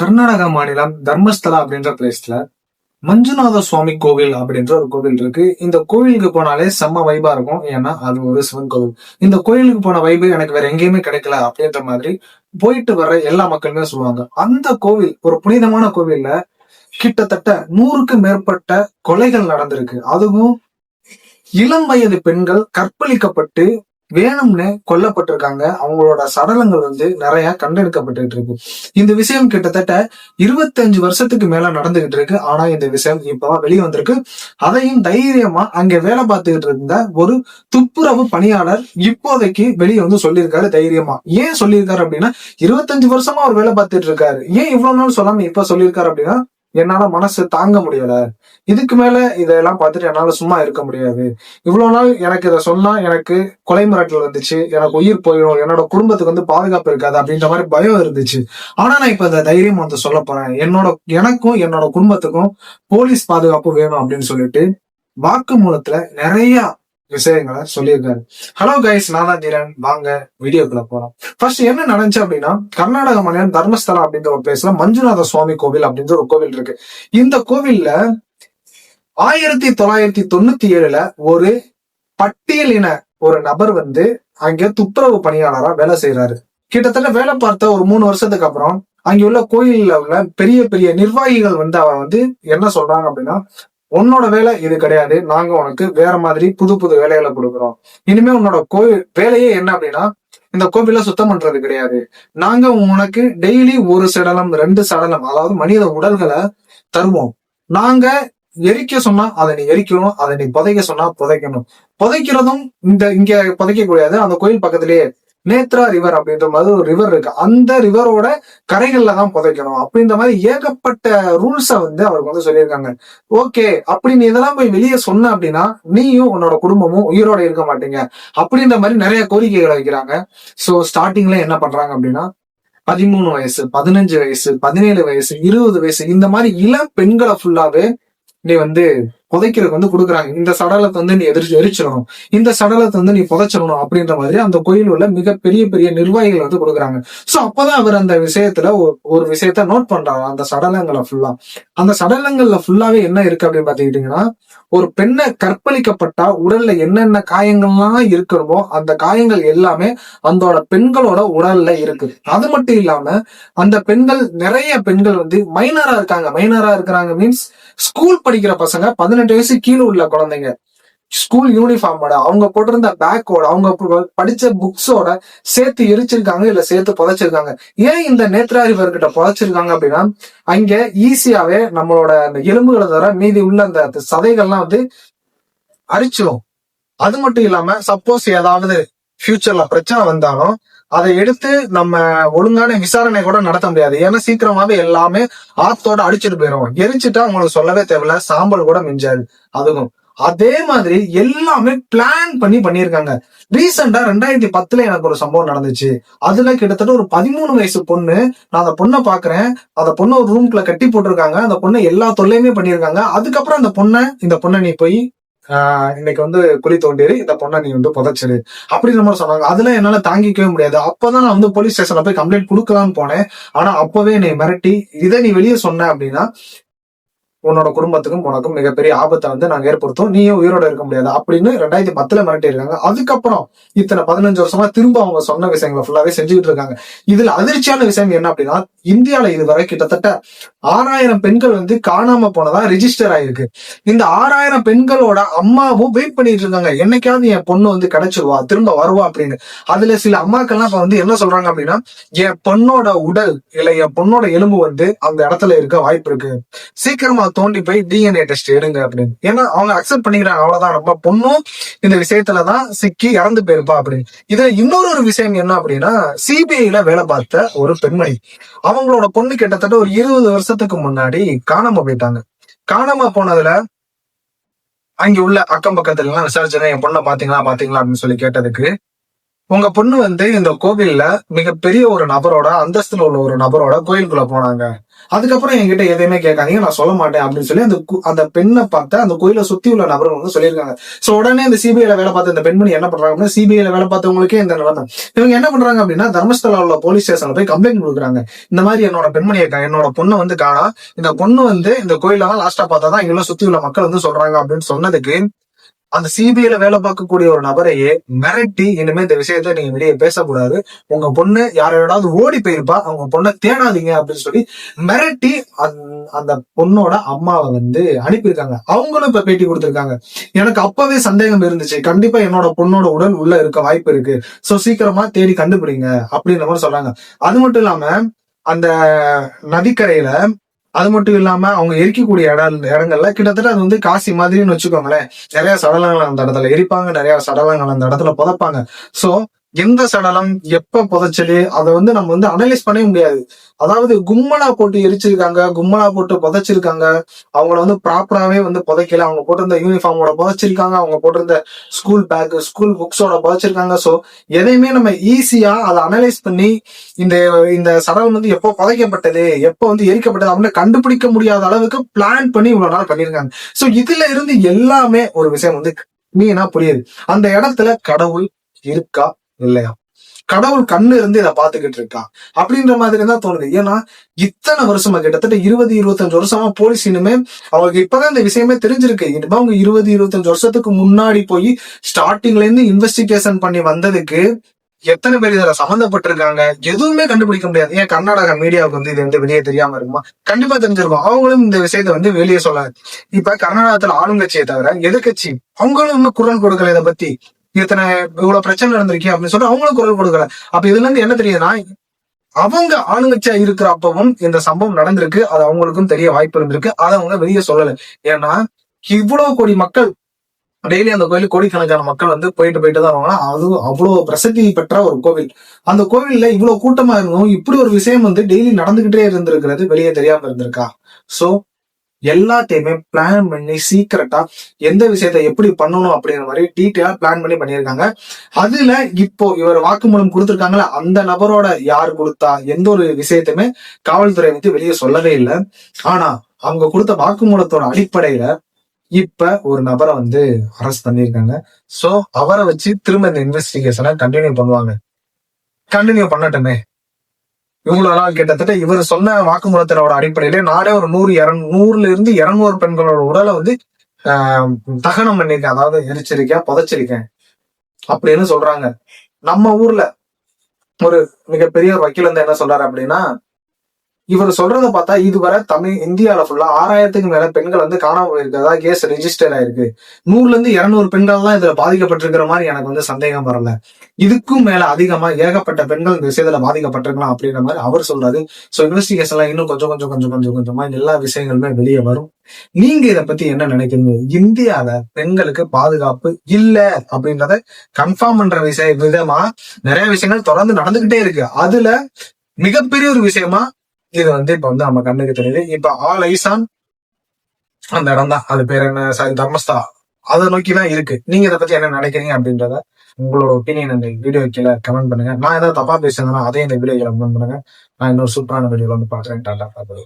கர்நாடகா மாநிலம் தர்மஸ்தலா அப்படின்ற பிளேஸ்ல மஞ்சுநாத சுவாமி கோவில் அப்படின்ற ஒரு கோவில் இருக்கு. இந்த கோவிலுக்கு போனாலே செம்ம வைபா இருக்கும். ஏன்னா அது ஒரு சிவன் கோவில். இந்த கோயிலுக்கு போன வைபு எனக்கு வேற எங்கேயுமே கிடைக்கல அப்படின்ற மாதிரி போயிட்டு வர்ற எல்லா மக்களுமே சொல்லுவாங்க. அந்த கோவில் ஒரு புனிதமான கோவில்ல கிட்டத்தட்ட நூறுக்கு மேற்பட்ட கொலைகள் நடந்திருக்கு. அதுவும் இளம் வயது பெண்கள் கற்பழிக்கப்பட்டு வேணும்னு கொல்லப்பட்டிருக்காங்க. அவங்களோட சடலங்கள் வந்து நிறைய கண்டெடுக்கப்பட்டு இருக்கு. இந்த விஷயம் கிட்டத்தட்ட இருபத்தஞ்சு வருஷத்துக்கு மேல நடந்துகிட்டு இருக்கு. ஆனா இந்த விஷயம் இப்பதான் வெளியே வந்திருக்கு. அதையும் தைரியமா அங்க வேலை பார்த்துக்கிட்டு இருந்த ஒரு துப்புரவு பணியாளர் இப்போதைக்கு வெளியே வந்து சொல்லியிருக்காரு தைரியமா. ஏன் சொல்லியிருக்காரு அப்படின்னா இருபத்தஞ்சு வருஷமா அவர் வேலை பார்த்துட்டு இருக்காரு. ஏன் இவ்வளவு நாள் சொல்லாம இப்ப சொல்லியிருக்காரு அப்படின்னா என்னால மனசு தாங்க முடியல. இதுக்கு மேல இதெல்லாம் பார்த்துட்டு என்னால சும்மா இருக்க முடியாது. இவ்வளவு நாள் எனக்கு இதை சொன்னா எனக்கு கொலை மிரட்டல் வந்துச்சு எனக்கு உயிர் போயிடும் என்னோட குடும்பத்துக்கு வந்து பாதுகாப்பு இருக்காது அப்படின்ற மாதிரி பயம் இருந்துச்சு. ஆனா நான் இப்ப இந்த தைரியம் வந்து சொல்ல போறேன். என்னோட எனக்கும் என்னோட குடும்பத்துக்கும் போலீஸ் பாதுகாப்பு வேணும் அப்படின்னு சொல்லிட்டு வாக்குமூலத்துல நிறைய விஷயங்களை சொல்லியிருக்காரு. ஹலோ கைஸ் நான் தான் தீரன் வாங்க வீடியோக்குள்ள போறோம் ஃபர்ஸ்ட் என்ன நடந்துச்சு அப்படின்னா கர்நாடக மாநிலம் தர்மஸ்தலா அப்படின்ற ஒரு பிளேஸ்ல மஞ்சுநாத சுவாமி கோவில் அப்படின்ற ஒரு கோவில் இருக்கு. இந்த கோவில்ல ஆயிரத்தி தொள்ளாயிரத்தி தொண்ணூத்தி ஏழுல ஒரு பட்டியலின ஒரு நபர் வந்து அங்க துப்புரவு பணியாளரா வேலை செய்யறாரு கிட்டத்தட்ட வேலை பார்த்த ஒரு மூணு வருஷத்துக்கு அப்புறம் அங்க உள்ள கோயில்ல உள்ள பெரிய பெரிய நிர்வாகிகள் வந்து அவன் வந்து என்ன சொல்றாங்க அப்படின்னா உன்னோட வேலை இது கிடையாது. நாங்க உனக்கு வேற மாதிரி புது புது வேலைகளை கொடுக்குறோம். இனிமே உன்னோட கோயில் வேலையே என்ன அப்படின்னா இந்த கோவில சுத்தம் பண்றது கிடையாது. நாங்க உனக்கு டெய்லி ஒரு சடலம் ரெண்டு சடலம் அதாவது மனித உடல்களை தருவோம். நாங்க எரிக்க சொன்னா அதை நீ எரிக்கணும் அதை நீ புதைக்க சொன்னா புதைக்கணும். புதைக்கிறதும் இந்த இங்க புதைக்க கூடாது அந்த கோயில் பக்கத்திலேயே நேத்ரா ரிவர் அப்படின்ற மாதிரி ஒரு ரிவர் இருக்கு. அந்த ரிவரோட கரைகள்ல தான் புதைக்கணும். அப்படின்ற மாதிரி ஏகப்பட்ட ரூல்ஸை வந்து அவருக்கு வந்து சொல்லியிருக்காங்க. ஓகே அப்படி நீ இதெல்லாம் போய் வெளியே சொன்ன அப்படின்னா நீயும் உன்னோட குடும்பமும் உயிரோட இருக்க மாட்டீங்க. அப்படின்ற மாதிரி நிறைய கோரிக்கைகளை வைக்கிறாங்க. ஸோ ஸ்டார்டிங்ல என்ன பண்றாங்க அப்படின்னா பதிமூணு வயசு பதினஞ்சு வயசு பதினேழு வயசு இருபது வயசு இந்த மாதிரி இளம் பெண்களை ஃபுல்லாவே நீ வந்து புதைக்கிறதுக்கு வந்து கொடுக்குறாங்க. இந்த சடலத்தை வந்து நீ எதிர்த்து எரிச்சிடணும். இந்த சடலத்தை வந்து நீ புதைச்சிடணும் அப்படின்ற மாதிரி அந்த கோயில் உள்ள மிக பெரிய பெரிய நிர்வாகிகள் வந்து கொடுக்குறாங்க. சோ அப்பதான் அவர் அந்த விஷயத்துல ஒரு- விஷயத்த நோட் பண்றாரு. அந்த சடலங்களை ஃபுல்லா அந்த சடலங்கள்ல ஃபுல்லாவே என்ன இருக்கு அப்படின்னு பாத்துக்கிட்டீங்கன்னா ஒரு பெண்ணை கற்பழிக்கப்பட்டா உடல்ல என்னென்ன காயங்கள்லாம் இருக்கணுமோ அந்த காயங்கள் எல்லாமே அந்தோட பெண்களோட உடல்ல இருக்கு. அது மட்டும் இல்லாம அந்த பெண்கள் நிறைய பெண்கள் வந்து மைனரா இருக்காங்க. மைனரா இருக்கிறாங்க மீன்ஸ் ஸ்கூல் படிக்கிற பசங்க பதினெட்டு வயசு கீழே உள்ள குழந்தைங்க. ஸ்கூல் யூனிஃபார்மோட அவங்க போட்டிருந்த பேக்கோட அவங்க படிச்ச புக்ஸோட சேர்த்து எரிச்சிருக்காங்க இல்ல சேர்த்து புதைச்சிருக்காங்க. ஏன் இந்த நேத்ரா ரிவர் புதைச்சிருக்காங்க அப்படின்னா அங்க ஈஸியாவே நம்மளோட அந்த எலும்புகளை தவிர மீதி உள்ள அந்த சதைகள்லாம் வந்து அரிச்சிடும் அது மட்டும் இல்லாம சப்போஸ் ஏதாவது ஃபியூச்சர்ல பிரச்சனை வந்தாலும் அதை எடுத்து நம்ம ஒழுங்கான விசாரணை கூட நடத்த முடியாது. ஏன்னா சீக்கிரமாவே எல்லாமே ஆத்தோட அடிச்சிட்டு போயிடும் எரிச்சிட்டா உங்களுக்கு சொல்லவே தேவையில்ல. சாம்பல் கூட மிஞ்சாது. அதுவும். அதே மாதிரி எல்லாமே பிளான் பண்ணி பண்ணியிருக்காங்க. ரீசெண்டா ரெண்டாயிரத்தி பத்துல எனக்கு ஒரு சம்பவம் நடந்துச்சு. அதுல கிட்டத்தட்ட ஒரு பதிமூணு வயசு பொண்ணு நான் அந்த பொண்ணை பாக்குறேன். அந்த பொண்ணை ஒரு ரூம்குள்ள கட்டி போட்டிருக்காங்க. அந்த பொண்ணை எல்லா தொல்லையுமே பண்ணியிருக்காங்க. அதுக்கப்புறம் அந்த பொண்ணை இந்த பொண்ணை நீ போய் இன்னைக்கு வந்து குழி தோண்டிரு இந்த பொண்ணை நீ வந்து புதைச்சிரு அப்படி மாதிரி சொன்னாங்க. அதுல என்னால தாங்கிக்கவே முடியாது. அப்பதான் நான் வந்து போலீஸ் ஸ்டேஷன்ல போய் கம்ப்ளைண்ட் கொடுக்கலாம்னு போனேன். ஆனா அப்பவே என்னை மிரட்டி இதை நீ வெளியே சொன்ன அப்படின்னா உன்னோட குடும்பத்துக்கும் உனக்கும் மிகப்பெரிய ஆபத்தை வந்து நாங்க ஏற்படுத்தும் நீயும் உயிரோட இருக்க முடியாது. அப்படின்னு ரெண்டாயிரத்தி பத்துல மிரட்டி இருக்காங்க அதுக்கப்புறம் இத்தனை பதினஞ்சு வருஷமா திரும்ப அவங்க சொன்ன விஷயங்களை ஃபுல்லாவே செஞ்சுக்கிட்டு இருக்காங்க. இதுல அதிர்ச்சியான விஷயம் என்ன அப்படின்னா இந்தியால இதுவரை கிட்டத்தட்ட ஆறாயிரம் பெண்கள் வந்து காணாம போனதா ரிஜிஸ்டர் ஆயிருக்கு. இந்த ஆறாயிரம் பெண்களோட அம்மாவும் வெயிட் பண்ணிட்டு இருக்காங்க. என்னைக்காவது என் பொண்ணு வந்து கிடைச்சிருவா திரும்ப வருவா அப்படின்னு. அதுல சில அம்மாக்கள்லாம் இப்ப வந்து என்ன சொல்றாங்க அப்படின்னா என் பொண்ணோட உடல் இல்ல என் பொண்ணோட எலும்பு வந்து அந்த இடத்துல இருக்க வாய்ப்பு இருக்கு. சீக்கிரமா தோண்டி போய் டிஎன்ஏ டெஸ்ட் எடுங்க அப்படின்னு. ஏன்னா அவங்க அக்செப்ட் பண்ணிக்கிறாங்க அவ்வளவுதான். நம்ம பொண்ணும் இந்த விஷயத்துலதான் சிக்கி இறந்து போயிருப்பா அப்படின்னு. இதுல இன்னொரு ஒரு விஷயம் என்ன அப்படின்னா சிபிஐல வேலை பார்த்த ஒரு பெண்மணி. அவங்களோட பொண்ணு கிட்டத்தட்ட ஒரு இருபது வருஷத்துக்கு முன்னாடி காணாம போயிட்டாங்க. காணாம போனதுல அங்க உள்ள அக்கம் பக்கத்துல எல்லாம் விசாரிச்சேன் என் பொண்ணை பாத்தீங்களா பாத்தீங்களா அப்படின்னு சொல்லி கேட்டதுக்கு உங்க பொண்ணு வந்து இந்த கோவில்ல மிகப்பெரிய ஒரு நபரோட அந்தஸ்துல உள்ள ஒரு நபரோட கோயிலுக்குள்ள போனாங்க. அதுக்கப்புறம் என்கிட்ட எதையுமே கேட்காதீங்க நான் சொல்ல மாட்டேன் அப்படின்னு சொல்லி அந்த அந்த பெண்ணை பார்த்து அந்த கோயிலை சுத்தி உள்ள நபர்கள் வந்து சொல்லியிருக்காங்க. சோ உடனே இந்த சிபிஐல வேலை பார்த்த இந்த பெண்மணி என்ன பண்றாங்க அப்படின்னா சிபிஐல வேலை பார்த்தவங்களுக்கே இந்த நிலைமை. இவங்க என்ன பண்றாங்க அப்படின்னா தர்மஸ்தலா உள்ள போலீஸ் ஸ்டேஷன்ல போய் கம்ப்ளைண்ட் கொடுக்குறாங்க. இந்த மாதிரி என்னோட பெண்மணியை என்னோட பொண்ணு வந்து காணா இந்த பொண்ணு வந்து இந்த கோயில தான் லாஸ்டா பார்த்தா தான் இவ்வளவு சுத்தி உள்ள மக்கள் வந்து சொல்றாங்க அப்படின்னு சொன்னதுக்கு அந்த சிபிஐல வேலை பார்க்கக்கூடிய ஒரு நபரையே மிரட்டி இனிமே இந்த விஷயத்த நீங்க வெளியே பேசக்கூடாது. உங்க பொண்ணு யாரோடாவது ஓடி போயிருப்பா அவங்க பொண்ணை தேடாதீங்க அப்படின்னு சொல்லி மிரட்டி அந்த- அந்த பொண்ணோட அம்மாவை வந்து அனுப்பியிருக்காங்க. அவங்களும் இப்ப பேட்டி கொடுத்திருக்காங்க. எனக்கு அப்பவே சந்தேகம் இருந்துச்சு. கண்டிப்பா என்னோட பொண்ணோட உடல் உள்ள இருக்க வாய்ப்பு இருக்கு. சோ சீக்கிரமா தேடி கண்டுபிடிங்க அப்படின்ற மாதிரி சொல்றாங்க அது மட்டும் இல்லாம அந்த நதிக்கரையில அது மட்டும் இல்லாம அவங்க எரிக்கக்கூடிய இடம் இடங்கள்ல கிட்டத்தட்ட அது வந்து காசி மாதிரின்னு வச்சுக்கோங்களேன். நிறைய சடலங்கள் அந்த இடத்துல எரிப்பாங்க நிறைய சடலங்கள் அந்த இடத்துல புதைப்பாங்க. சோ எந்த சடலம் எப்ப புதைச்சது அதை வந்து நம்ம வந்து அனலைஸ் பண்ணவே முடியாது. அதாவது கும்மலா போட்டு எரிச்சிருக்காங்க கும்மலா போட்டு புதைச்சிருக்காங்க அவங்கள வந்து ப்ராப்பராகவே வந்து புதைக்கல. அவங்க போட்டிருந்த யூனிஃபார்மோட புதைச்சிருக்காங்க அவங்க போட்டிருந்த ஸ்கூல் பேக் ஸ்கூல் புக்ஸோட புதைச்சிருக்காங்க. ஸோ எதையுமே நம்ம ஈஸியா அதை அனலைஸ் பண்ணி இந்த இந்த சடலம் வந்து எப்போ புதைக்கப்பட்டது எப்போ வந்து எரிக்கப்பட்டது அப்படின்னு கண்டுபிடிக்க முடியாத அளவுக்கு பிளான் பண்ணி இவ்வளவு நாள் பண்ணியிருக்காங்க ஸோ இதுல இருந்து எல்லாமே ஒரு விஷயம் வந்து மீனா புரியுது. அந்த இடத்துல கடவுள் இருக்கா? இல்லையா? கடவுள் கண்ணு இருந்து இதை பாத்துக்கிட்டு இருக்கா அப்படின்ற மாதிரி தான் தோணுது. ஏன்னா இத்தனை வருஷமா கிட்டத்தட்ட இருபது இருபத்தஞ்சு வருஷமா போலீஸ் இனிமே அவங்களுக்கு இப்பதான் இந்த விஷயமே தெரிஞ்சிருக்கு. இனிமே அவங்க இருபது இருபத்தஞ்சு வருஷத்துக்கு முன்னாடி போய் ஸ்டார்டிங்ல இருந்து இன்வெஸ்டிகேஷன் பண்ணி வந்ததுக்கு எத்தனை பேர் இதுல சம்மந்தப்பட்டிருக்காங்க? எதுவுமே கண்டுபிடிக்க முடியாது. ஏன் கர்நாடகா மீடியாவுக்கு வந்து இது வந்து வெளியே தெரியாம இருக்குமா? கண்டிப்பா தெரிஞ்சிருக்கும். அவங்களும் இந்த விஷயத்த வந்து வெளியே சொல்லாது. இப்ப கர்நாடகத்துல ஆளுங்கட்சியை தவிர எதிர்கட்சி அவங்களும் இன்னும் குரல் கொடுக்கல இதை பத்தி. இத்தனை இவ்வளவு பிரச்சனை நடந்திருக்கே அப்படின்னு சொல்லிட்டு அவங்களும் குரல் கொடுக்கல. அப்ப இதுல இருந்து என்ன தெரியுதுன்னா அவங்க ஆளுங்கட்சியா இருக்கிற அப்பவும் இந்த சம்பவம் நடந்திருக்கு. அது அவங்களுக்கும் தெரிய வாய்ப்பு இருந்திருக்கு. அதை அவங்க வெளியே சொல்லல. ஏன்னா இவ்வளவு கோடி மக்கள் டெய்லி அந்த கோயில் கோடிக்கணக்கான மக்கள் வந்து போயிட்டு போயிட்டு தான் வருவாங்க அது அவ்வளவு பிரசித்தி பெற்ற ஒரு கோவில். அந்த கோவில்ல இவ்வளவு கூட்டமா இருந்தும் இப்படி ஒரு விஷயம் வந்து டெய்லி நடந்துகிட்டே இருந்திருக்கிறது வெளியே தெரியாம இருந்திருக்கா? சோ எல்லாத்தையுமே பிளான் பண்ணி சீக்கிரட்டா எந்த விஷயத்த எப்படி பண்ணணும் அப்படிங்கிற மாதிரி டீட்டெயிலா பிளான் பண்ணி பண்ணியிருக்காங்க. அதுல இப்போ இவர் வாக்குமூலம் கொடுத்திருக்காங்களா அந்த நபரோட யார் கொடுத்தா எந்த ஒரு விஷயத்தையுமே காவல்துறை வந்து வெளியே சொல்லவே இல்லை. ஆனா அவங்க கொடுத்த வாக்குமூலத்தோட அடிப்படையில இப்ப ஒரு நபரை வந்து அரெஸ்ட் பண்ணியிருக்காங்க. சோ அவரை வச்சு திரும்ப இந்த இன்வெஸ்டிகேஷனை கண்டினியூ பண்ணுவாங்க. கண்டினியூ பண்ணட்டுமே. இவ்வளவு நாள் கிட்டத்தட்ட இவர் சொன்ன வாக்குமூலத்தினோட அடிப்படையில நானே ஒரு நூறு இரண் நூறுல இருந்து இருநூறு பெண்களோட உடலை வந்து ஆஹ், தகனம் பண்ணிருக்கேன். அதாவது எரிச்சிருக்கேன் புதைச்சிருக்கேன். அப்படின்னு சொல்றாங்க. நம்ம ஊர்ல ஒரு மிகப்பெரிய ஒரு வக்கீல் வந்து என்ன சொல்றாரு அப்படின்னா இவர் சொல்றத பார்த்தா இதுவரை தமிழ் இந்தியால ஃபுல்லா ஆறாயிரத்துக்கு மேல பெண்கள் வந்து காணாம போயிருக்கிறதா கேஸ் ரெஜிஸ்டர் ஆயிருக்கு. நூறுல இருந்து இருநூறு பெண்கள் தான் இதுல பாதிக்கப்பட்டிருக்கிற மாதிரி எனக்கு வந்து சந்தேகம் வரல. இதுக்கும் மேல அதிகமா ஏகப்பட்ட பெண்கள் இந்த விஷயத்துல பாதிக்கப்பட்டிருக்கலாம் அப்படின்ற மாதிரி அவர் சொல்றாரு. சோ இன்வெஸ்டிகேஷன்லாம் இன்னும் கொஞ்சம் கொஞ்சம் கொஞ்சம் கொஞ்சம் கொஞ்சமா எல்லா விஷயங்களுமே வெளியே வரும். நீங்க இதை பத்தி என்ன நினைக்கிறீங்க? இந்தியால பெண்களுக்கு பாதுகாப்பு இல்ல அப்படின்றத கன்ஃபார்ம் பண்ற விஷய விதமா நிறைய விஷயங்கள் தொடர்ந்து நடந்துகிட்டே இருக்கு. அதுல மிகப்பெரிய ஒரு விஷயமா இது வந்து இப்ப வந்து நம்ம கண்ணுக்கு தெரியுது. இப்ப ஆல் ஐசான் அந்த இடம் தான் அது பேர் என்ன? சாரி தர்மஸ்தா. அதை நோக்கி தான் இருக்கு. நீங்க இதை பத்தி என்ன நினைக்கிறீங்க அப்படின்றத உங்களோட ஒப்பீனியன் இந்த வீடியோ கீழே கமெண்ட் பண்ணுங்க. நான் ஏதாவது தப்பா பேசுறேன்னா அதையும் இந்த வீடியோ கீழே கமெண்ட் பண்ணுங்க. நான் இன்னொரு சூப்பரான வீடியோல வந்து பாக்குறேன் டாடா பாத்து